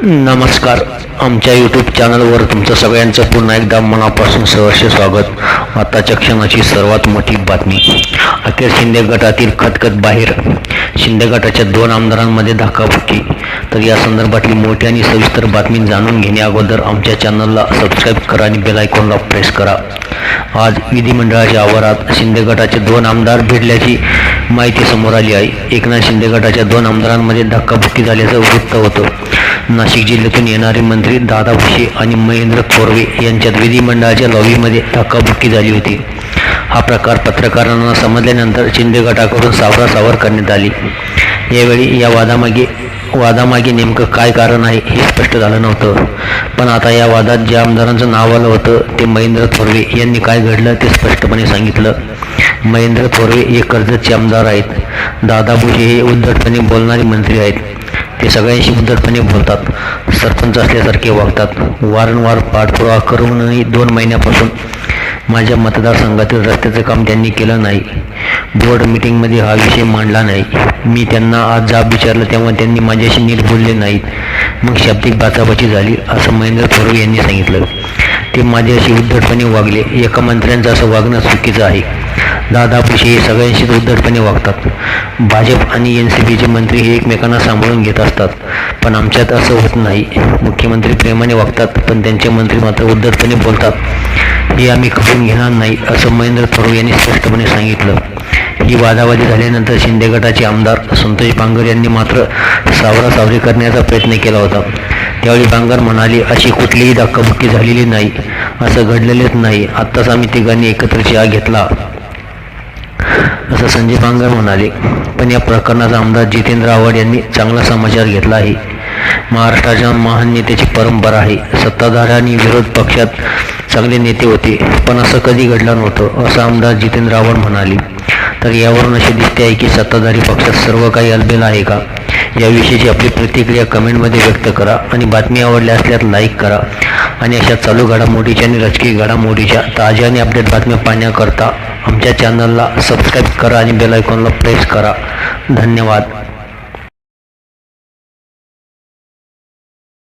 नमस्कार. आमच्या यूट्यूब चॅनलवर तुमचं सगळ्यांचं पुन्हा एकदा मनापासून सहर्ष स्वागत. आताच्या क्षणाची सर्वात मोठी बातमी. अखेर शिंदे गटातील खतखत बाहेर. शिंदे गटाच्या दोन आमदारांमध्ये धक्काबुक्की. तर या संदर्भातली मोठी आणि सविस्तर बातमी जाणून घेण्या अगोदर आमच्या चॅनलला सबस्क्राईब करा आणि बेलायकॉनला प्रेस करा. आज विधिमंडळाच्या आवारात शिंदे गटाचे दोन आमदार भिडल्याची माहिती समोर आली आहे. एकनाथ शिंदे गटाच्या दोन आमदारांमध्ये धक्काबुक्की झाल्याचं वृत्त होतं. नाशिक जिल्ह्यातून येणारे मंत्री दादा भुसे आणि महेंद्र थोरवे यांच्यात विधिमंडळाच्या लॉबीमध्ये धक्काबुक्की झाली होती. हा प्रकार पत्रकारांना समजल्यानंतर शिंदे गटाकडून सावरासावर करण्यात आली. यावेळी या वादामागे वादामागे नेमकं काय कारण आहे हे स्पष्ट झालं नव्हतं. पण आता या वादात ज्या आमदारांचं नाव आलं होतं ते महेंद्र थोरवे यांनी काय घडलं ते स्पष्टपणे सांगितलं. महेंद्र थोरवे हे कर्जतचे आमदार आहेत. दादा भुसे हे उद्धटपणे बोलणारे मंत्री आहेत. ते सगळ्यांशी उद्धटपणे बोलतात. सरपंच असल्यासारखे वागतात. वारंवार पाठपुरावा करूनही दोन महिन्यापासून माझ्या मतदारसंघातील रस्त्याचं काम त्यांनी केलं नाही. बोर्ड मिटिंगमध्ये हा विषय मांडला नाही. मी त्यांना आज जाब विचारलं तेव्हा त्यांनी माझ्याशी नीट बोलले नाहीत. मग शाब्दिक बाचाबाची झाली असं महेंद्र थोरवे यांनी सांगितलं. ते माझ्याशी उद्धटपणे वागले. एका मंत्र्यांचं असं वागणं चुकीचं आहे. दादा पिशी हे सगळ्यांशीच उद्धटपणे वागतात. भाजप आणि एन सी बीचे मंत्री हे एकमेकांना सांभाळून घेत असतात. पण आमच्यात असं होत नाही. मुख्यमंत्री प्रेमाने वागतात पण त्यांचे मंत्री मात्र उद्धटपणे बोलतात. हे आम्ही खपून घेणार नाही असं महेंद्र थोरवे यांनी स्पष्टपणे सांगितलं. ही वादावादी झाल्यानंतर शिंदे गटाचे आमदार संतोष बांगर यांनी मात्र सावरासावरी करण्याचा प्रयत्न केला होता. त्यावेळी बांगर म्हणाले अशी कुठलीही धक्काबुक्की झालेली नाही. असं घडलेलेच नाही. आत्ताच आम्ही तिघांनी एकत्र चहा घेतला. असं संजय बांगर म्हणाले पण या प्रकरणाचा आमदार जितेंद्र आव्हाड यांनी चांगला समाचार घेतला आहे. महाराष्ट्राच्या महान नेत्याची परंपरा आहे. सत्ताधार आणि विरोध पक्षात चांगले नेते होते पण असं कधी घडलं नव्हतं असं आमदार जितेंद्र आव्हाड म्हणाले. तर यावरून असे दिसते आहे की सत्ताधारी पक्षात सर्व काही अलबेल आहे का? याविषयीची आपली प्रतिक्रिया कमेंटमध्ये व्यक्त करा आणि बातमी आवडल्या असल्यास लाईक करा. आणि अशा चालू घडामोडीच्या आणि राजकीय घडामोडीच्या ताज्या आणि अपडेट बातम्या पाहण्याकरता आमच्या चॅनलला सबस्क्राईब करा आणि बेलायकॉनला प्रेस करा. धन्यवाद.